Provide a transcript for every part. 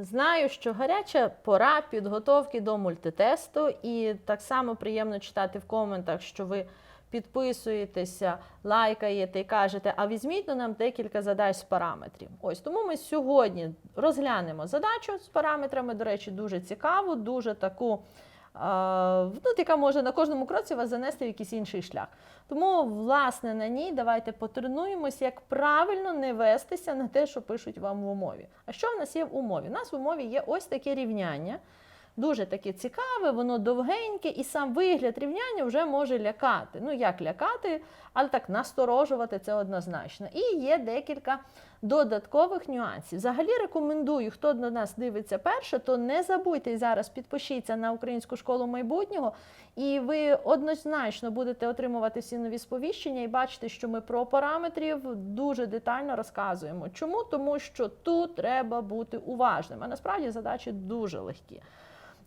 Знаю, що гаряча пора підготовки до мультитесту, і так само приємно читати в коментах, що ви підписуєтеся, лайкаєте і кажете, а візьміть на нам декілька задач з параметрів. Ось тому ми сьогодні розглянемо задачу з параметрами. До речі, дуже цікаву, дуже таку. Ну, яка може на кожному кроці вас занести в якийсь інший шлях. Тому, власне, на ній давайте потренуємось, як правильно не вестися на те, що пишуть вам в умові. А що в нас є в умові? У нас в умові є ось таке рівняння. Дуже таке цікаве, воно довгеньке, і сам вигляд рівняння вже може лякати. Ну, як лякати, але так насторожувати це однозначно. І є декілька додаткових нюансів. Взагалі рекомендую, хто до нас дивиться перше, то не забудьте зараз підпишіться на українську школу майбутнього, і ви однозначно будете отримувати всі нові сповіщення і бачите, що ми про параметрів дуже детально розказуємо. Чому? Тому що тут треба бути уважним. А насправді задачі дуже легкі.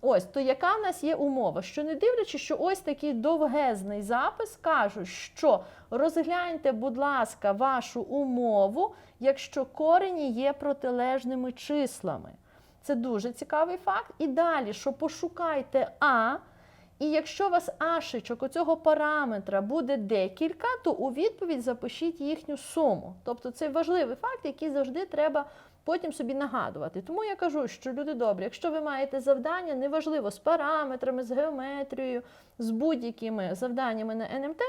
Ось, то яка в нас є умова? Що не дивлячись, що ось такий довгезний запис кажуть, що розгляньте, будь ласка, вашу умову, якщо корені є протилежними числами. Це дуже цікавий факт. І далі, що пошукайте А, і якщо у вас ашечок оцього параметра буде декілька, то у відповідь запишіть їхню суму. Тобто це важливий факт, який завжди треба потім собі нагадувати. Тому я кажу, що люди добрі, якщо ви маєте завдання, неважливо з параметрами, з геометрією, з будь-якими завданнями на НМТ,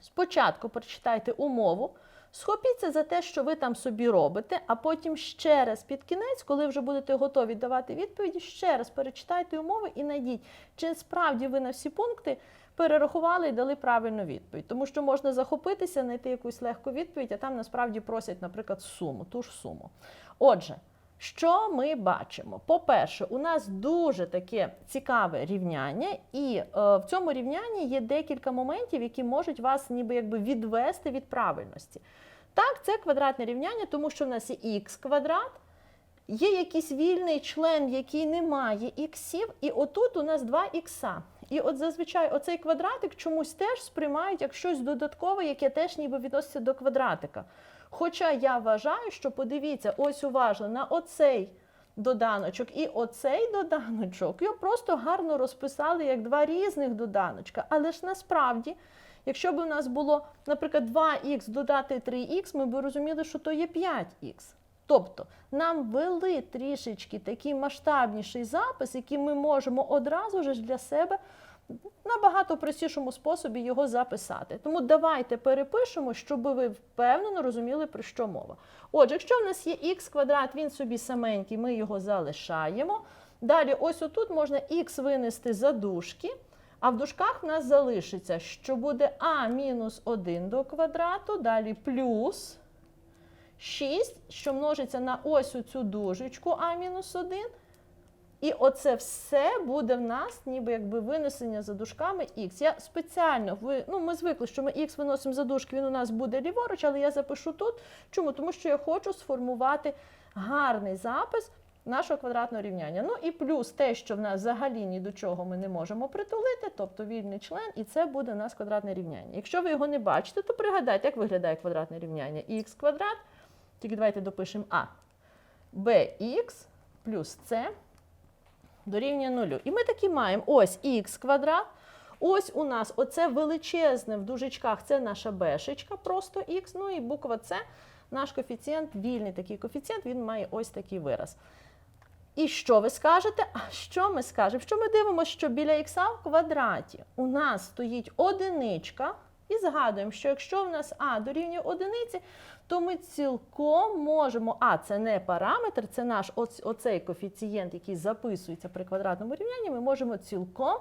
спочатку прочитайте умову. Схопіться за те, що ви там собі робите, а потім ще раз під кінець, коли вже будете готові давати відповіді, ще раз перечитайте умови і найдіть, чи справді ви на всі пункти перерахували і дали правильну відповідь. Тому що можна захопитися, знайти якусь легку відповідь, а там насправді просять, наприклад, суму, ту ж суму. Отже, що ми бачимо? По-перше, у нас дуже таке цікаве рівняння, і е, в цьому рівнянні є декілька моментів, які можуть вас ніби якби відвести від правильності. Так, це квадратне рівняння, тому що в нас є х квадрат, є якийсь вільний член, який не має іксів, і отут у нас 2 ікса. І от зазвичай оцей квадратик чомусь теж сприймають як щось додаткове, яке теж ніби відноситься до квадратика. Хоча я вважаю, що подивіться, ось уважно на оцей доданочок і оцей доданочок, його просто гарно розписали як два різних доданочка. Але ж насправді, якщо б у нас було, наприклад, 2х додати 3х, ми б розуміли, що то є 5х. Тобто нам вели трішечки такий масштабніший запис, який ми можемо одразу ж для себе набагато простішому способі його записати. Тому давайте перепишемо, щоб ви впевнено розуміли, про що мова. Отже, якщо в нас є х квадрат, він собі саменький, ми його залишаємо. Далі, ось отут можна х винести за дужки, а в дужках в нас залишиться, що буде а мінус 1 до квадрату, далі плюс 6, що множиться на ось у цю дужечку а-1. І оце все буде в нас, ніби якби винесення за дужками х. Я спеціально, ну ми звикли, що ми х виносимо за дужки, він у нас буде ліворуч, але я запишу тут. Чому? Тому що я хочу сформувати гарний запис нашого квадратного рівняння. Ну і плюс те, що в нас взагалі ні до чого ми не можемо притулити, тобто вільний член, і це буде у нас квадратне рівняння. Якщо ви його не бачите, то пригадайте, як виглядає квадратне рівняння. х квадрат, тільки давайте допишемо а. bx плюс c дорівнює нулю. І ми такі маємо ось х квадрат. Ось у нас оце величезне в дужечках, це наша бешечка, просто х. Ну і буква С, наш коефіцієнт, вільний такий коефіцієнт, він має ось такий вираз. І що ви скажете? А що ми скажемо? Що ми дивимося, що біля х в квадраті у нас стоїть одиничка, і згадуємо, що якщо в нас а дорівнює одиниці, то ми цілком можемо, а це не параметр, це наш оцей коефіцієнт, який записується при квадратному рівнянні, ми можемо цілком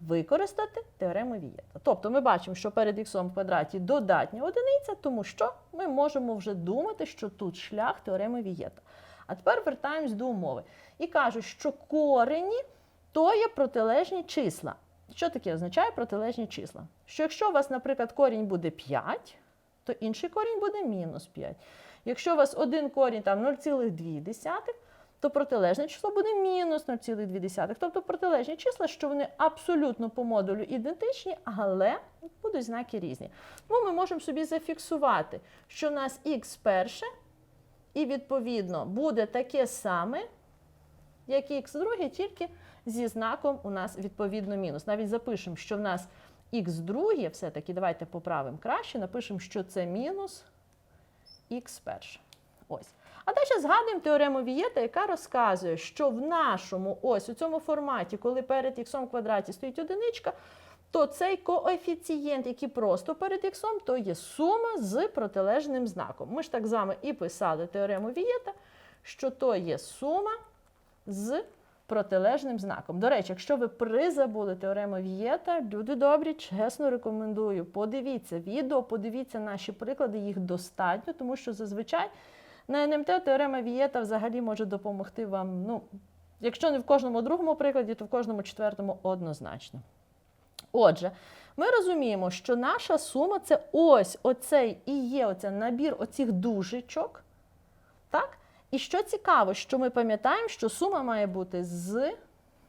використати теорему Вієта. Тобто ми бачимо, що перед х в квадраті додатня одиниця, тому що ми можемо вже думати, що тут шлях теореми Вієта. А тепер вертаємось до умови. І кажуть, що корені то є протилежні числа. Що таке означає протилежні числа? Що якщо у вас, наприклад, корінь буде 5, то інший корінь буде мінус 5. Якщо у вас один корінь там 0,2, то протилежне число буде мінус 0,2. Тобто протилежні числа, що вони абсолютно по модулю ідентичні, але будуть знаки різні. Тому ми можемо собі зафіксувати, що у нас х перше, і відповідно буде таке саме як х друге, тільки зі знаком у нас відповідно мінус. Навіть запишемо, що в нас х друге, все-таки давайте поправимо краще, напишемо, що це мінус х перше. Ось. А далі згадуємо теорему Вієта, яка розказує, що в нашому ось у цьому форматі, коли перед х в квадраті стоїть одиничка, то цей коефіцієнт, який просто перед х, то є сума з протилежним знаком. Ми ж так з вами і писали теорему Вієта, що то є сума з протилежним знаком. До речі, якщо ви призабули теорему Вієта, люди добрі, чесно рекомендую. Подивіться відео, подивіться наші приклади, їх достатньо, тому що зазвичай на НМТ теорема Вієта взагалі може допомогти вам. Ну, якщо не в кожному другому прикладі, то в кожному четвертому однозначно. Отже, ми розуміємо, що наша сума це ось оцей і є оцей набір оцих дужечок. Так? І що цікаво, що ми пам'ятаємо, що сума має бути з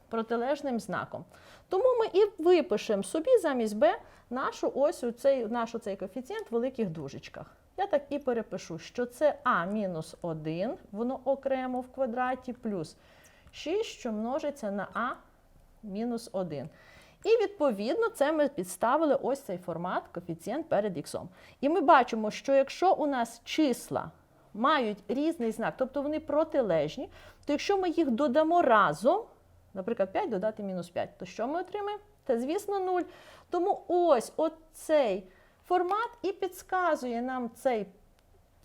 протилежним знаком. Тому ми і випишемо собі замість b нашу ось оцей, наш оцей коефіцієнт в великих дужечках. Я так і перепишу, що це а мінус 1, воно окремо в квадраті, плюс 6, що множиться на а мінус 1. І відповідно це ми підставили ось цей формат коефіцієнт перед х. І ми бачимо, що якщо у нас числа мають різний знак, тобто вони протилежні, то якщо ми їх додамо разом, наприклад, 5 додати мінус 5, то що ми отримаємо? Це, звісно, 0. Тому ось оцей формат і підказує нам цей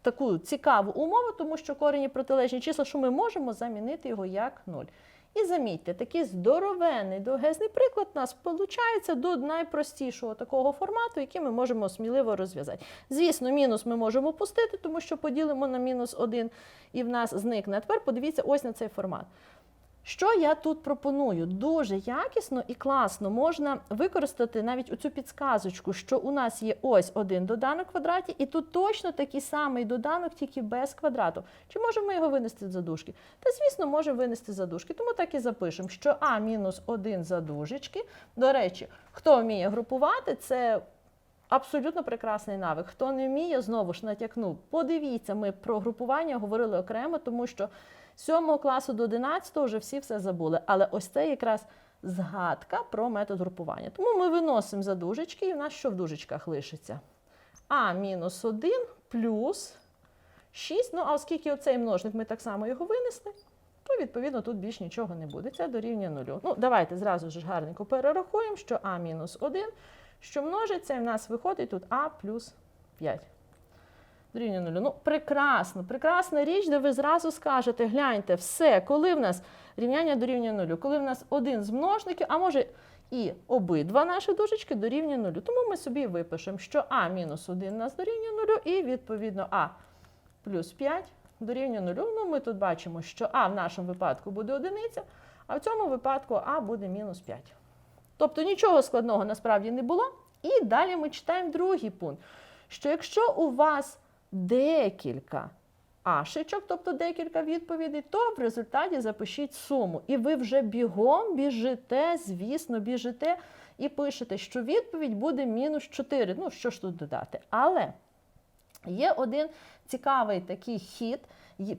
таку цікаву умову, тому що корені протилежні числа, що ми можемо замінити його як 0. І замітьте, такий здоровенний довгезний приклад у нас получається до найпростішого такого формату, який ми можемо сміливо розв'язати. Звісно, мінус ми можемо пустити, тому що поділимо на мінус 1 і в нас зникне. А тепер подивіться ось на цей формат. Що я тут пропоную? Дуже якісно і класно можна використати навіть оцю підсказочку, що у нас є ось один доданок в квадраті, і тут точно такий самий доданок, тільки без квадрату. Чи можемо його винести за дужки? Та, звісно, можемо винести за дужки. Тому так і запишемо, що а мінус 1 за дужечки. До речі, хто вміє групувати, це. Абсолютно прекрасний навик. Хто не вміє, знову ж натякну. Подивіться, ми про групування говорили окремо, тому що з 7 класу до 11 вже всі все забули. Але ось це якраз згадка про метод групування. Тому ми виносимо за дужечки, і в нас що в дужечках лишиться? А мінус 1 плюс 6. Ну, а оскільки оцей множник ми так само його винесли, то відповідно тут більш нічого не буде. Це дорівнює нулю. Ну, давайте зразу ж гарненько перерахуємо, що А мінус 1, що множиться, і в нас виходить тут А плюс 5. Дорівнює нулю. Ну, прекрасно, прекрасна річ, де ви зразу скажете, гляньте, все, коли в нас рівняння дорівнює нулю, коли в нас один з множників, а може і обидва наші дужечки дорівнює нулю. Тому ми собі випишемо, що А мінус 1 нас дорівнює нулю, і відповідно А плюс 5 дорівнює нулю. Ну, ми тут бачимо, що А в нашому випадку буде одиниця, а в цьому випадку А буде мінус 5. Тобто нічого складного насправді не було. І далі ми читаємо другий пункт, що якщо у вас декілька ашечок, тобто декілька відповідей, то в результаті запишіть суму. І ви вже бігом біжите, звісно, біжите і пишете, що відповідь буде мінус 4. Ну, що ж тут додати? Але є один цікавий такий хід,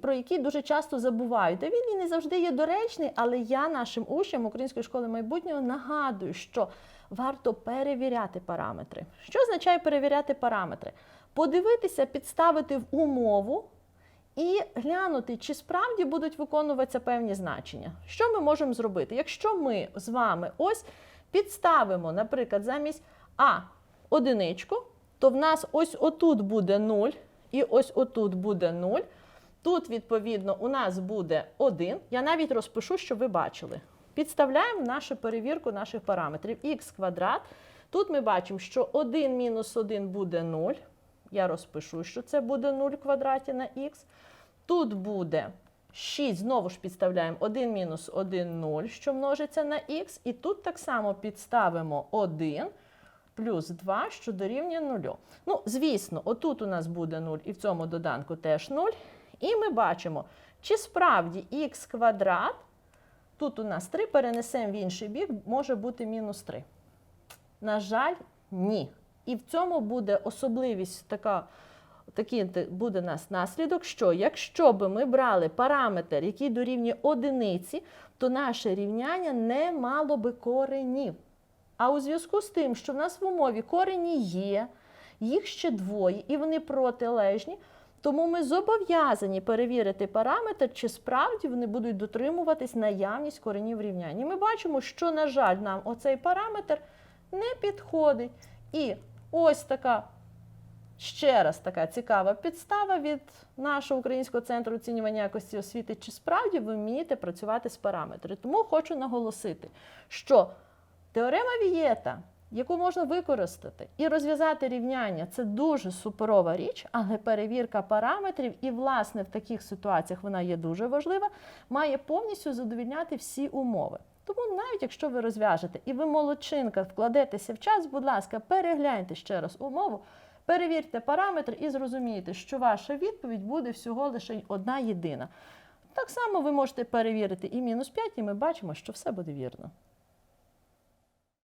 про який дуже часто забувають. Та він і не завжди є доречний, але я нашим учням Української школи майбутнього нагадую, що варто перевіряти параметри. Що означає перевіряти параметри? Подивитися, підставити в умову і глянути, чи справді будуть виконуватися певні значення. Що ми можемо зробити? Якщо ми з вами ось підставимо, наприклад, замість А одиничку, то в нас ось отут буде 0, і ось отут буде 0. Тут, відповідно, у нас буде 1. Я навіть розпишу, щоб ви бачили. Підставляємо нашу перевірку наших параметрів. х квадрат. Тут ми бачимо, що 1 мінус 1 буде 0. Я розпишу, що це буде 0 в квадраті на х. Тут буде 6, знову ж підставляємо 1 мінус 1 0, що множиться на х. І тут так само підставимо 1 плюс 2, що дорівнює 0. Ну, звісно, отут у нас буде 0 і в цьому доданку теж 0. І ми бачимо, чи справді х квадрат, тут у нас 3, перенесемо в інший бік, може бути мінус 3. На жаль, ні. І в цьому буде особливість така такий буде у нас наслідок, що якщо би ми брали параметр, який дорівнює одиниці, то наше рівняння не мало би коренів. А у зв'язку з тим, що в нас в умові корені є, їх ще двоє, і вони протилежні, тому ми зобов'язані перевірити параметр, чи справді вони будуть дотримуватись наявність коренів рівняння. І ми бачимо, що, на жаль, нам оцей параметр не підходить. І ось така ще раз така цікава підстава від нашого українського центру оцінювання якості освіти, чи справді ви вмієте працювати з параметрами. Тому хочу наголосити, що теорема Вієта, яку можна використати і розв'язати рівняння, це дуже суперова річ, але перевірка параметрів, і, власне, в таких ситуаціях вона є дуже важлива, має повністю задовільняти всі умови. Тому навіть якщо ви розв'яжете і ви молодчинка вкладетеся в час, будь ласка, перегляньте ще раз умову, перевірте параметр і зрозумієте, що ваша відповідь буде всього лише одна єдина. Так само ви можете перевірити і мінус 5, і ми бачимо, що все буде вірно.